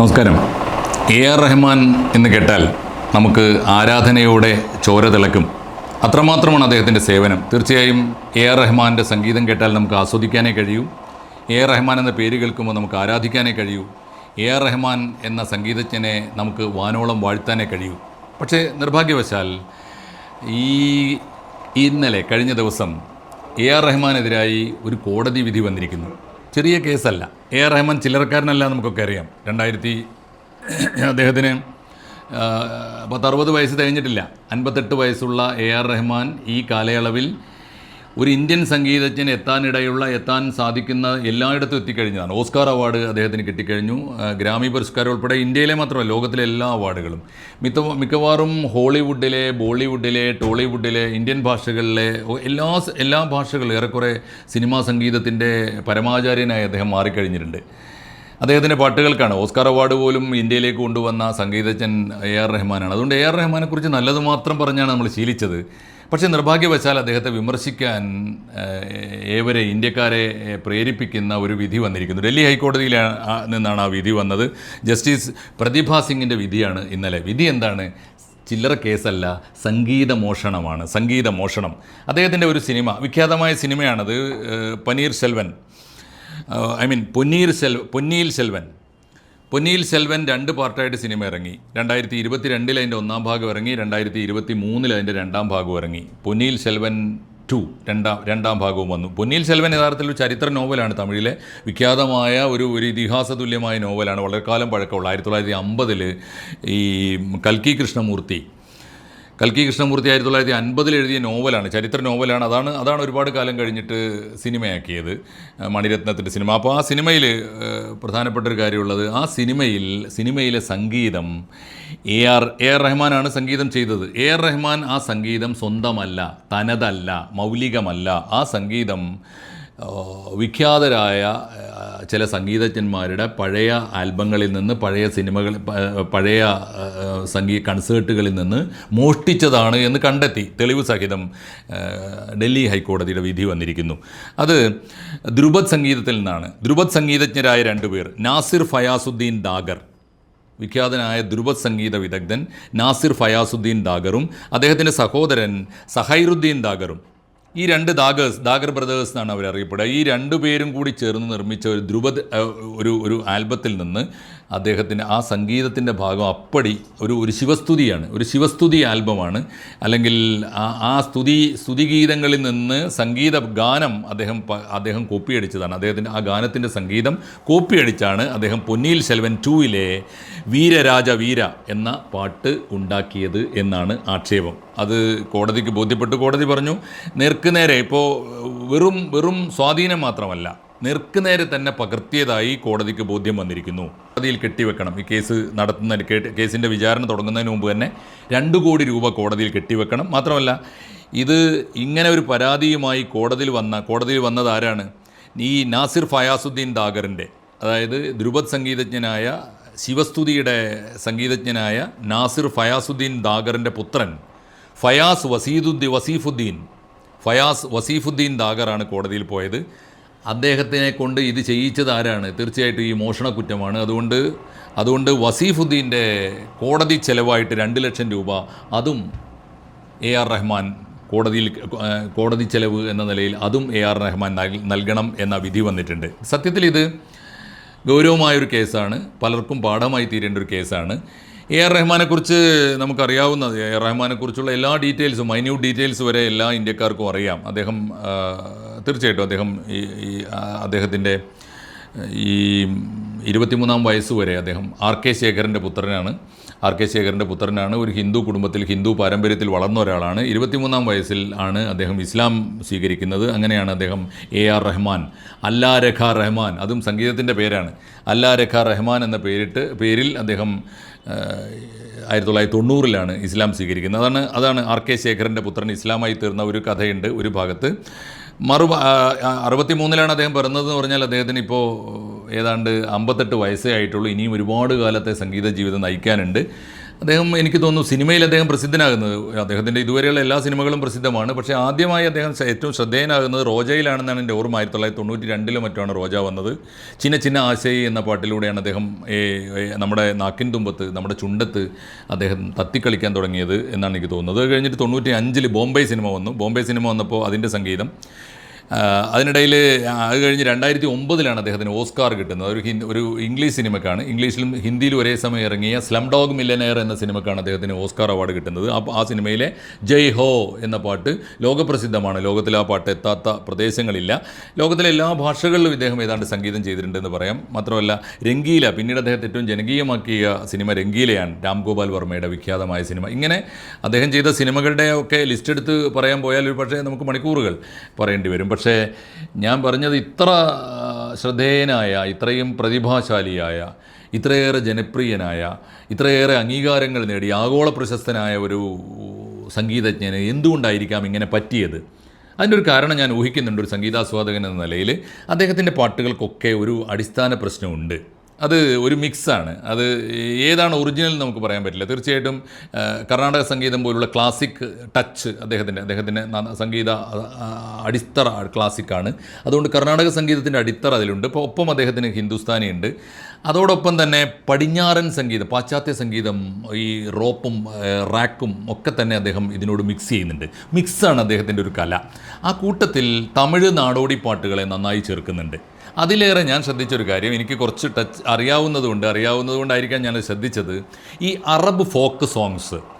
നമസ്കാരം. A R Rahman എന്ന് കേട്ടാൽ നമുക്ക് ആരാധനയോടെ ചോര തിളക്കും. അത്രമാത്രമാണ് അദ്ദേഹത്തിന്റെ സേവനം. തീർച്ചയായും എ ആർ റഹ്മാന്റെ സംഗീതം കേട്ടാൽ നമുക്ക് ആസ്വദിക്കാനേ കഴിയൂ. എ ആർ റഹ്മാൻ എന്ന പേര് കേൾക്കുമ്പോൾ നമുക്ക് ആരാധിക്കാനേ കഴിയൂ. എ ആർ റഹ്മാൻ എന്ന സംഗീതജ്ഞനെ നമുക്ക് വാനോളം വാഴ്ത്താനേ കഴിയൂ. പക്ഷേ നിർഭാഗ്യവശാൽ ഈ ഇന്നലെ കഴിഞ്ഞ ദിവസം എ ആർ റഹ്മാനെതിരായി ഒരു കോടതി വിധി വന്നിരിക്കുന്നു. ചെറിയ കേസല്ല. എ ആർ റഹ്മാൻ ചില്ലറക്കാരനല്ല നമുക്കൊക്കെ അറിയാം. രണ്ടായിരത്തി അദ്ദേഹത്തിന് പത്തറുപത് വയസ്സ് കഴിഞ്ഞിട്ടില്ല അൻപത്തെട്ട് വയസ്സുള്ള എ ആർ റഹ്മാൻ ഈ കാലയളവിൽ ഒരു ഇന്ത്യൻ സംഗീതജ്ഞൻ എത്താനിടയുള്ള എത്താൻ സാധിക്കുന്ന എല്ലായിടത്തും എത്തിക്കഴിഞ്ഞതാണ്. ഓസ്കാർ അവാർഡ് അദ്ദേഹത്തിന് കിട്ടിക്കഴിഞ്ഞു. ഗ്രാമി പുരസ്കാരം ഉൾപ്പെടെ ഇന്ത്യയിലെ മാത്രമല്ല ലോകത്തിലെ എല്ലാ അവാർഡുകളും. മിത്ത മിക്കവാറും ഹോളിവുഡിലെ ബോളിവുഡിലെ ടോളിവുഡിലെ ഇന്ത്യൻ ഭാഷകളിലെ എല്ലാ എല്ലാ ഭാഷകളിലും ഏറെക്കുറെ സിനിമാ സംഗീതത്തിന്റെ പരമാചാര്യനായി അദ്ദേഹം മാറിക്കഴിഞ്ഞിട്ടുണ്ട്. അദ്ദേഹത്തിന്റെ പാട്ടുകൾക്കാണ് ഓസ്കാർ അവാർഡ് പോലും ഇന്ത്യയിലേക്ക് കൊണ്ടുവന്ന സംഗീതജ്ഞൻ എ ആർ റഹ്മാനാണ്. അതുകൊണ്ട് എ ആർ റഹ്മാനെക്കുറിച്ച് നല്ലത് മാത്രം പറഞ്ഞാണ് നമ്മൾ ശീലിച്ചത്. പക്ഷേ നിർഭാഗ്യവശാൽ അദ്ദേഹത്തെ വിമർശിക്കാൻ ഏവരെ ഇന്ത്യക്കാരെ പ്രേരിപ്പിക്കുന്ന ഒരു വിധി വന്നിരിക്കുന്നു. ഡൽഹി ഹൈക്കോടതിയിൽ നിന്നാണ് ആ വിധി വന്നത്. ജസ്റ്റിസ് പ്രതിഭാ സിംഗിന്റെ വിധിയാണ് ഇന്നലെ. വിധി എന്താണ്? ചില്ലറ കേസല്ല സംഗീത മോഷണമാണ് സംഗീത മോഷണം. അദ്ദേഹത്തിന്റെ ഒരു സിനിമ വിഖ്യാതമായ സിനിമയാണത് paneer Selvan. I mean Ponnir Sel Ponniyin Selvan. പൊന്നിയിൽ Selvan രണ്ട് പാർട്ടായിട്ട് സിനിമ ഇറങ്ങി. രണ്ടായിരത്തി ഇരുപത്തി രണ്ടിൽ അതിന്റെ ഒന്നാം ഭാഗം ഇറങ്ങി. രണ്ടായിരത്തി ഇരുപത്തി മൂന്നിൽ അതിന്റെ രണ്ടാം ഭാഗം ഇറങ്ങി. പൊന്നിയിൽ സെൽവൻ ടു രണ്ടാം രണ്ടാം ഭാഗവും വന്നു. പൊന്നിയിൽ സെൽവൻ യഥാർത്ഥത്തിൽ ഒരു ചരിത്ര നോവലാണ് തമിഴിലെ. വിഖ്യാതമായ ഒരു ഒരു ഇതിഹാസ തുല്യമായ നോവലാണ്. വളരെ കാലം പഴക്കമുള്ള ആയിരത്തി തൊള്ളായിരത്തി അമ്പതിൽ ഈ കൽക്കി കൃഷ്ണമൂർത്തി കൽക്കി കൃഷ്ണമൂർത്തി ആയിരത്തി തൊള്ളായിരത്തി അൻപതിൽ എഴുതിയ നോവലാണ് ചരിത്ര നോവലാണ്. അതാണ് അതാണ് ഒരുപാട് കാലം കഴിഞ്ഞിട്ട് സിനിമയാക്കിയത് മണിരത്നത്തിന്റെ സിനിമ. അപ്പോൾ ആ സിനിമയിൽ പ്രധാനപ്പെട്ട ഒരു കാര്യമുള്ളത് ആ സിനിമയിൽ സിനിമയിലെ സംഗീതം എ ആർ എ ആർ റഹ്മാനാണ് സംഗീതം ചെയ്തത്. എ ആർ റഹ്മാൻ ആ സംഗീതം സ്വന്തമല്ല തനതല്ല മൗലികമല്ല. ആ സംഗീതം വിഖ്യാതരായ ചില സംഗീതജ്ഞന്മാരുടെ പഴയ ആൽബങ്ങളിൽ നിന്ന് പഴയ സിനിമകൾ പഴയ സംഗീ കൺസേർട്ടുകളിൽ നിന്ന് മോഷ്ടിച്ചതാണ് എന്ന് കണ്ടെത്തി. തെളിവ് സഹിതം ഡൽഹി ഹൈക്കോടതിയുടെ വിധി വന്നിരിക്കുന്നു. അത് ധ്രുപദ് സംഗീതത്തിൽ നിന്നാണ്. ധ്രുപദ് സംഗീതജ്ഞരായ രണ്ടുപേർ നാസിർ ഫയാസുദ്ദീൻ ദാഗർ. വിഖ്യാതനായ ധ്രുപദ് സംഗീത വിദഗ്ധൻ നാസിർ ഫയാസുദ്ദീൻ ദാഗറും അദ്ദേഹത്തിന്റെ സഹോദരൻ സഹൈറുദ്ദീൻ ദാഗറും. ഈ രണ്ട് ദാഗേഴ്സ് ദാഗർ ബ്രദേഴ്സ് എന്നാണ് അവർ അറിയപ്പെടുക ഈ രണ്ടു പേരും കൂടി ചേർന്ന് നിർമ്മിച്ച ഒരു ധ്രുപദ് ഒരു ഒരു ആൽബത്തിൽ നിന്ന് അദ്ദേഹത്തിന്റെ ആ സംഗീതത്തിന്റെ ഭാഗം അപ്പടി ഒരു ഒരു ശിവസ്തുതിയാണ്. ഒരു ശിവസ്തുതി ആൽബമാണ്. അല്ലെങ്കിൽ ആ സ്തുതി സ്തുതിഗീതങ്ങളിൽ നിന്ന് സംഗീത ഗാനം അദ്ദേഹം അദ്ദേഹം അദ്ദേഹം കോപ്പിയടിച്ചതാണ്. അദ്ദേഹത്തിന്റെ ആ ഗാനത്തിന്റെ സംഗീതം കോപ്പിയടിച്ചാണ് അദ്ദേഹം പൊന്നിയിൽ ശെൽവൻ ടൂവിലെ വീരരാജ വീര എന്ന പാട്ട് ഉണ്ടാക്കിയത് എന്നാണ് ആക്ഷേപം. അത് കോടതിക്ക് ബോധ്യപ്പെട്ടു. കോടതി പറഞ്ഞു നേർക്കുനേരെ ഇപ്പോൾ വെറും വെറും സ്വാധീനം മാത്രമല്ല നേർക്കുനേരെ തന്നെ പകർത്തിയതായി കോടതിക്ക് ബോധ്യം വന്നിരിക്കുന്നു. കോടതിയിൽ കെട്ടിവെക്കണം. ഈ കേസ് നടത്തുന്ന കേസിന്റെ വിചാരണ തുടങ്ങുന്നതിന് മുമ്പ് തന്നെ രണ്ട് കോടി രൂപ കോടതിയിൽ കെട്ടിവെക്കണം. മാത്രമല്ല ഇത് ഇങ്ങനെ ഒരു പരാതിയുമായി കോടതിയിൽ വന്ന കോടതിയിൽ വന്നത് ആരാണ്? ഈ നാസിർ ഫയാസുദ്ദീൻ ദാഗറിന്റെ അതായത് ധ്രുപദ് സംഗീതജ്ഞനായ ശിവസ്തുതിയുടെ സംഗീതജ്ഞനായ നാസിർ ഫയാസുദ്ദീൻ ദാഗറിന്റെ പുത്രൻ ഫയാസ് വസീദുദ്ദീൻ വസീഫുദ്ദീൻ ഫയാസ് വസീഫുദ്ദീൻ ദാഗറാണ് കോടതിയിൽ പോയത്. അദ്ദേഹത്തിനെ കൊണ്ട് ഇത് ചെയ്യിച്ചത് ആരാണ്? തീർച്ചയായിട്ടും ഈ മോഷണ കുറ്റമാണ് അതുകൊണ്ട് അതുകൊണ്ട് വസീഫുദ്ദീന്റെ കോടതി ചെലവായിട്ട് രണ്ട് ലക്ഷം രൂപ. അതും എ ആർ റഹ്മാൻ കോടതിയിൽ കോടതി ചെലവ് എന്ന നിലയിൽ അതും എ ആർ റഹ്മാൻ നൽകണം എന്ന വിധി വന്നിട്ടുണ്ട്. സത്യത്തിൽ ഇത് ഗൗരവമായൊരു കേസാണ്. പലർക്കും പാഠമായി തീരേണ്ട ഒരു കേസാണ്. എ ആർ റഹ്മാനെക്കുറിച്ച് നമുക്കറിയാവുന്നത്. എ ആർ റഹ്മാനെക്കുറിച്ചുള്ള എല്ലാ ഡീറ്റെയിൽസും മൈന്യൂട്ട് ഡീറ്റെയിൽസ് വരെ എല്ലാ ഇന്ത്യക്കാർക്കും അറിയാം. അദ്ദേഹം തീർച്ചയായിട്ടും അദ്ദേഹം ഈ അദ്ദേഹത്തിന്റെ ഈ ഇരുപത്തിമൂന്നാം വയസ്സ് വരെ അദ്ദേഹം ആർ കെ ശേഖരന്റെ പുത്രനാണ്. ആർ കെ ശേഖരന്റെ പുത്രനാണ്. ഒരു ഹിന്ദു കുടുംബത്തിൽ ഹിന്ദു പാരമ്പര്യത്തിൽ വളർന്ന ഒരാളാണ്. ഇരുപത്തിമൂന്നാം വയസ്സിൽ ആണ് അദ്ദേഹം ഇസ്ലാം സ്വീകരിക്കുന്നത്. അങ്ങനെയാണ് അദ്ദേഹം എ ആർ റഹ്മാൻ അല്ലാ രഖ റഹ്മാൻ. അതും സംഗീതത്തിന്റെ പേരാണ്. അല്ലാ രഖ റഹ്മാൻ എന്ന പേരിട്ട് പേരിൽ അദ്ദേഹം ആയിരത്തി തൊള്ളായിരത്തി തൊണ്ണൂറിലാണ് ഇസ്ലാം സ്വീകരിക്കുന്നത്. അതാണ് അതാണ് ആർ കെ ശേഖരന്റെ പുത്രൻ ഇസ്ലാമായി തീർന്ന ഒരു കഥയുണ്ട് ഒരു ഭാഗത്ത്. മറു അറുപത്തി മൂന്നിലാണ് അദ്ദേഹം പിറന്നതെന്ന് പറഞ്ഞാൽ അദ്ദേഹത്തിന് ഇപ്പോൾ ഏതാണ്ട് അമ്പത്തെട്ട് വയസ്സേ ആയിട്ടുള്ളൂ. ഇനിയും ഒരുപാട് കാലത്തെ സംഗീത ജീവിതം നയിക്കാനുണ്ട്. അദ്ദേഹം എനിക്ക് തോന്നുന്നു സിനിമയിൽ അദ്ദേഹം പ്രസിദ്ധനാകുന്നത്. അദ്ദേഹത്തിന്റെ ഇതുവരെയുള്ള എല്ലാ സിനിമകളും പ്രസിദ്ധമാണ്. പക്ഷേ ആദ്യമായി അദ്ദേഹം ഏറ്റവും ശ്രദ്ധേയനാകുന്നത് റോജയിലാണെന്നാണ് എന്റെ ഓർമ്മ. ആയിരത്തി തൊള്ളായിരത്തി തൊണ്ണൂറ്റി രണ്ടിലോ മറ്റാണ് റോജ വന്നത്. ചിന്ന ചിന്ന ആശയി എന്ന പാട്ടിലൂടെയാണ് അദ്ദേഹം നമ്മുടെ നാക്കിൻ തുമ്പത്ത് നമ്മുടെ ചുണ്ടത്ത് അദ്ദേഹം തത്തിക്കളിക്കാൻ തുടങ്ങിയത് എന്നാണ് എനിക്ക് തോന്നുന്നത്. അത് കഴിഞ്ഞിട്ട് തൊണ്ണൂറ്റി അഞ്ചിൽ ബോംബെ സിനിമ വന്നു. ബോംബെ സിനിമ വന്നപ്പോൾ അതിന്റെ സംഗീതം അതിനിടയിൽ അത് കഴിഞ്ഞ് രണ്ടായിരത്തി ഒമ്പതിലാണ് അദ്ദേഹത്തിന് ഓസ്കാർ കിട്ടുന്നത്. ഒരു ഒരു ഇംഗ്ലീഷ് സിനിമക്കാണ്. ഇംഗ്ലീഷിലും ഹിന്ദിയിലും ഒരേ സമയം ഇറങ്ങിയ സ്ലം ഡോഗ് മില്ലനെയർ എന്ന സിനിമക്കാണ് അദ്ദേഹത്തിന് ഓസ്കാർ അവാർഡ് കിട്ടുന്നത്. അപ്പോൾ ആ സിനിമയിലെ ജയ് ഹോ എന്ന പാട്ട് ലോകപ്രസിദ്ധമാണ്. ലോകത്തിൽ ആ പാട്ട് എത്താത്ത പ്രദേശങ്ങളില്ല. ലോകത്തിലെ എല്ലാ ഭാഷകളിലും ഇദ്ദേഹം ഏതാണ്ട് സംഗീതം ചെയ്തിട്ടുണ്ടെന്ന് പറയാം. മാത്രമല്ല രംഗീല പിന്നീട് അദ്ദേഹത്തെ ഏറ്റവും ജനകീയമാക്കിയ സിനിമ രംഗീലയാണ്. രാം ഗോപാൽ വർമ്മയുടെ വിഖ്യാതമായ സിനിമ. ഇങ്ങനെ അദ്ദേഹം ചെയ്ത സിനിമകളുടെ ഒക്കെ ലിസ്റ്റ് എടുത്ത് പറയാൻ പോയാൽ ഒരു പക്ഷേ നമുക്ക് മണിക്കൂറുകൾ പറയേണ്ടി വരും. പക്ഷേ ഞാൻ പറഞ്ഞത് ഇത്ര ശ്രദ്ധേയനായ ഇത്രയും പ്രതിഭാശാലിയായ ഇത്രയേറെ ജനപ്രിയനായ ഇത്രയേറെ അംഗീകാരങ്ങൾ നേടി ആഗോള പ്രശസ്തനായ ഒരു സംഗീതജ്ഞന് എന്തുകൊണ്ടായിരിക്കാം ഇങ്ങനെ പറ്റിയത്? അതിന്റെ ഒരു കാരണം ഞാൻ ഊഹിക്കുന്നുണ്ട് ഒരു സംഗീതാസ്വാദകൻ എന്ന നിലയിൽ. അദ്ദേഹത്തിന്റെ പാട്ടുകൾക്കൊക്കെ ഒരു അടിസ്ഥാന പ്രശ്നമുണ്ട്. അത് ഒരു മിക്സാണ്. അത് ഏതാണ് ഒറിജിനൽ നമുക്ക് പറയാൻ പറ്റില്ല. തീർച്ചയായിട്ടും കർണാടക സംഗീതം പോലുള്ള ക്ലാസിക് ടച്ച് അദ്ദേഹത്തിന്റെ അദ്ദേഹത്തിന്റെ സംഗീത അടിത്തറ ക്ലാസിക്കാണ്. അതുകൊണ്ട് കർണാടക സംഗീതത്തിന്റെ അടിത്തറ അതിലുണ്ട്. ഇപ്പോൾ ഒപ്പം അദ്ദേഹത്തിന് ഹിന്ദുസ്ഥാനി ഉണ്ട് അതോടൊപ്പം തന്നെ പടിഞ്ഞാറൻ സംഗീതം പാശ്ചാത്യ സംഗീതം ഈ റോപ്പും റാക്കും ഒക്കെ തന്നെ അദ്ദേഹം ഇതിനോട് മിക്സ് ചെയ്യുന്നുണ്ട്. മിക്സാണ് അദ്ദേഹത്തിന്റെ ഒരു കല. ആ കൂട്ടത്തിൽ തമിഴ് നാടോടി പാട്ടുകളെ നന്നായി ചേർക്കുന്നുണ്ട്. അതിലേറെ ഞാൻ ശ്രദ്ധിച്ചൊരു കാര്യം. എനിക്ക് കുറച്ച് ടച്ച് അറിയാവുന്നതുകൊണ്ട് അറിയാവുന്നതുകൊണ്ടായിരിക്കാം ഞാൻ ശ്രദ്ധിച്ചത്. ഈ അറബ് ഫോക്ക് സോങ്സ്.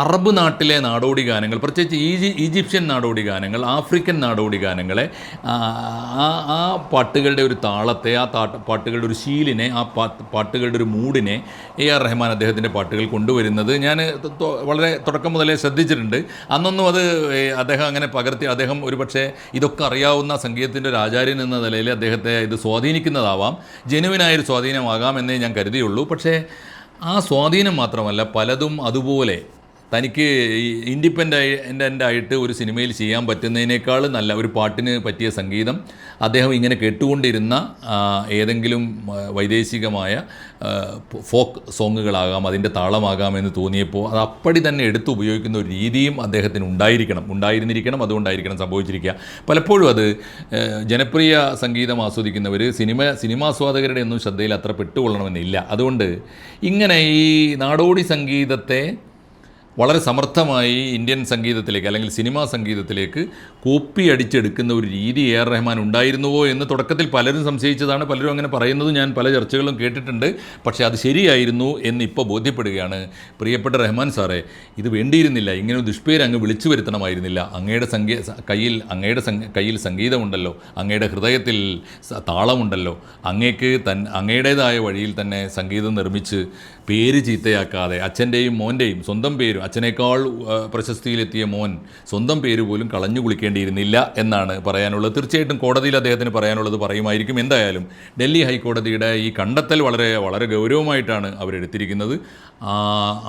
അറബ് നാട്ടിലെ നാടോടി ഗാനങ്ങൾ പ്രത്യേകിച്ച് ഈജി ഈജിപ്ഷ്യൻ നാടോടി ഗാനങ്ങൾ ആഫ്രിക്കൻ നാടോടി ഗാനങ്ങളെ ആ ആ പാട്ടുകളുടെ ഒരു താളത്തെ ആ പാട്ടുകളുടെ ഒരു ശീലിനെ ആ പാട്ട് പാട്ടുകളുടെ ഒരു മൂഡിനെ എ ആർ റഹ്മാൻ അദ്ദേഹത്തിന്റെ പാട്ടുകൾ കൊണ്ടുവരുന്നത് ഞാൻ വളരെ തുടക്കം മുതലേ ശ്രദ്ധിച്ചിട്ടുണ്ട്. അന്നൊന്നും അത് അദ്ദേഹം അങ്ങനെ പകർത്തി അദ്ദേഹം ഒരുപക്ഷെ ഇതൊക്കെ അറിയാവുന്ന സംഗീതത്തിന്റെ ഒരു ആചാര്യൻ എന്ന നിലയിൽ അദ്ദേഹത്തെ ഇത് സ്വാധീനിക്കുന്നതാവാം. ജനുവിനായൊരു സ്വാധീനമാകാം എന്നേ ഞാൻ കരുതിയുള്ളൂ. പക്ഷേ ആ സ്വാധീനം മാത്രമല്ല പലതും അതുപോലെ തനിക്ക് ഇൻഡിപെൻഡന്റ് ആയിട്ട് ഒരു സിനിമയിൽ ചെയ്യാൻ പറ്റുന്നതിനേക്കാൾ നല്ല ഒരു പാട്ടിന് പറ്റിയ സംഗീതം അദ്ദേഹം ഇങ്ങനെ കേട്ടുകൊണ്ടിരുന്ന ഏതെങ്കിലും വൈദേശികമായ ഫോക്ക് സോങ്ങുകളാകാം അതിന്റെ താളമാകാം എന്ന് തോന്നിയപ്പോൾ അത് അപ്പടി തന്നെ എടുത്ത് ഉപയോഗിക്കുന്ന ഒരു രീതിയും അദ്ദേഹത്തിന് ഉണ്ടായിരിക്കണം. ഉണ്ടായിരുന്നിരിക്കണം അതുകൊണ്ടായിരിക്കണം സംഭവിച്ചിരിക്കുക. പലപ്പോഴും അത് ജനപ്രിയ സംഗീതം ആസ്വദിക്കുന്നവർ സിനിമ സിനിമാസ്വാദകരുടെ ഒന്നും ശ്രദ്ധയിൽ അത്ര പെട്ടുകൊള്ളണമെന്നില്ല. അതുകൊണ്ട് ഇങ്ങനെ ഈ നാടോടി സംഗീതത്തെ വളരെ സമർത്ഥമായി ഇന്ത്യൻ സംഗീതത്തിലേക്ക് അല്ലെങ്കിൽ സിനിമാ സംഗീതത്തിലേക്ക് കോപ്പി അടിച്ചെടുക്കുന്ന ഒരു രീതി എ ആർ റഹ്മാൻ ഉണ്ടായിരുന്നുവോ എന്ന് തുടക്കത്തിൽ പലരും സംശയിച്ചതാണ് പലരും അങ്ങനെ പറയുന്നത് ഞാൻ പല ചർച്ചകളും കേട്ടിട്ടുണ്ട്. പക്ഷേ അത് ശരിയായിരുന്നു എന്ന് ഇപ്പോൾ ബോധ്യപ്പെടുകയാണ്. പ്രിയപ്പെട്ട റഹ്മാൻ സാറേ ഇത് വേണ്ടിയിരുന്നില്ല. ഇങ്ങനെ ഒരു ദുഷ്പേര് അങ്ങ് വിളിച്ചു വരുത്തണമായിരുന്നില്ല. അങ്ങയുടെ സംഗീ കയ്യിൽ അങ്ങയുടെ കയ്യിൽ സംഗീതമുണ്ടല്ലോ. അങ്ങയുടെ ഹൃദയത്തിൽ താളമുണ്ടല്ലോ. അങ്ങേക്ക് തൻ അങ്ങയുടേതായ വഴിയിൽ തന്നെ സംഗീതം നിർമ്മിച്ച് പേര് ചീത്തയാക്കാതെ അച്ഛന്റെയും മോന്റെയും സ്വന്തം പേരും അച്ഛനേക്കാൾ പ്രശസ്തിയിലെത്തിയ മോൻ സ്വന്തം പേര് പോലും കളഞ്ഞു കുളിക്കേണ്ടിയിരുന്നില്ല എന്നാണ് പറയാനുള്ളത്. തീർച്ചയായിട്ടും കോടതിയിൽ അദ്ദേഹത്തിന് പറയാനുള്ളത് പറയുമായിരിക്കും. എന്തായാലും ഡൽഹി ഹൈക്കോടതിയുടെ ഈ കണ്ടെത്തൽ വളരെ വളരെ ഗൗരവമായിട്ടാണ് അവരെടുത്തിരിക്കുന്നത്.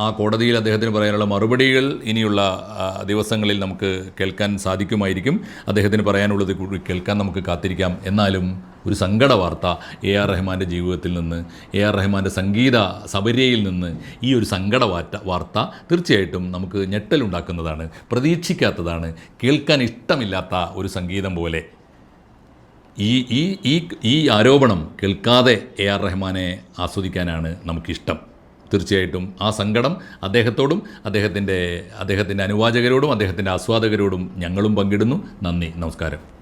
ആ കോടതിയിൽ അദ്ദേഹത്തിന് പറയാനുള്ള മറുപടികൾ ഇനിയുള്ള ദിവസങ്ങളിൽ നമുക്ക് കേൾക്കാൻ സാധിക്കുമായിരിക്കും. അദ്ദേഹത്തിന് പറയാനുള്ളത് കൂടി കേൾക്കാൻ നമുക്ക് കാത്തിരിക്കാം. എന്നാലും ഒരു സങ്കട വാർത്ത എ ആർ റഹ്മാന്റെ ജീവിതത്തിൽ നിന്ന് എ ആർ റഹ്മാന്റെ സംഗീത സബര്യയിൽ നിന്ന് ഈ ഒരു സങ്കട വാർത്ത വാർത്ത തീർച്ചയായിട്ടും നമുക്ക് ഞെട്ടലുണ്ടാക്കുന്നതാണ് പ്രതീക്ഷിക്കാത്തതാണ് കേൾക്കാൻ ഇഷ്ടമില്ലാത്ത ഒരു സംഗീതം പോലെ. ഈ ഈ ഈ ഈ ആരോപണം കേൾക്കാതെ എ ആർ റഹ്മാനെ ആസ്വദിക്കാനാണ് നമുക്കിഷ്ടം. തീർച്ചയായിട്ടും ആ സങ്കടം അദ്ദേഹത്തോടും അദ്ദേഹത്തിന്റെ അദ്ദേഹത്തിന്റെ അനുവാചകരോടും അദ്ദേഹത്തിന്റെ ആസ്വാദകരോടും ഞങ്ങളും പങ്കിടുന്നു. നന്ദി നമസ്കാരം.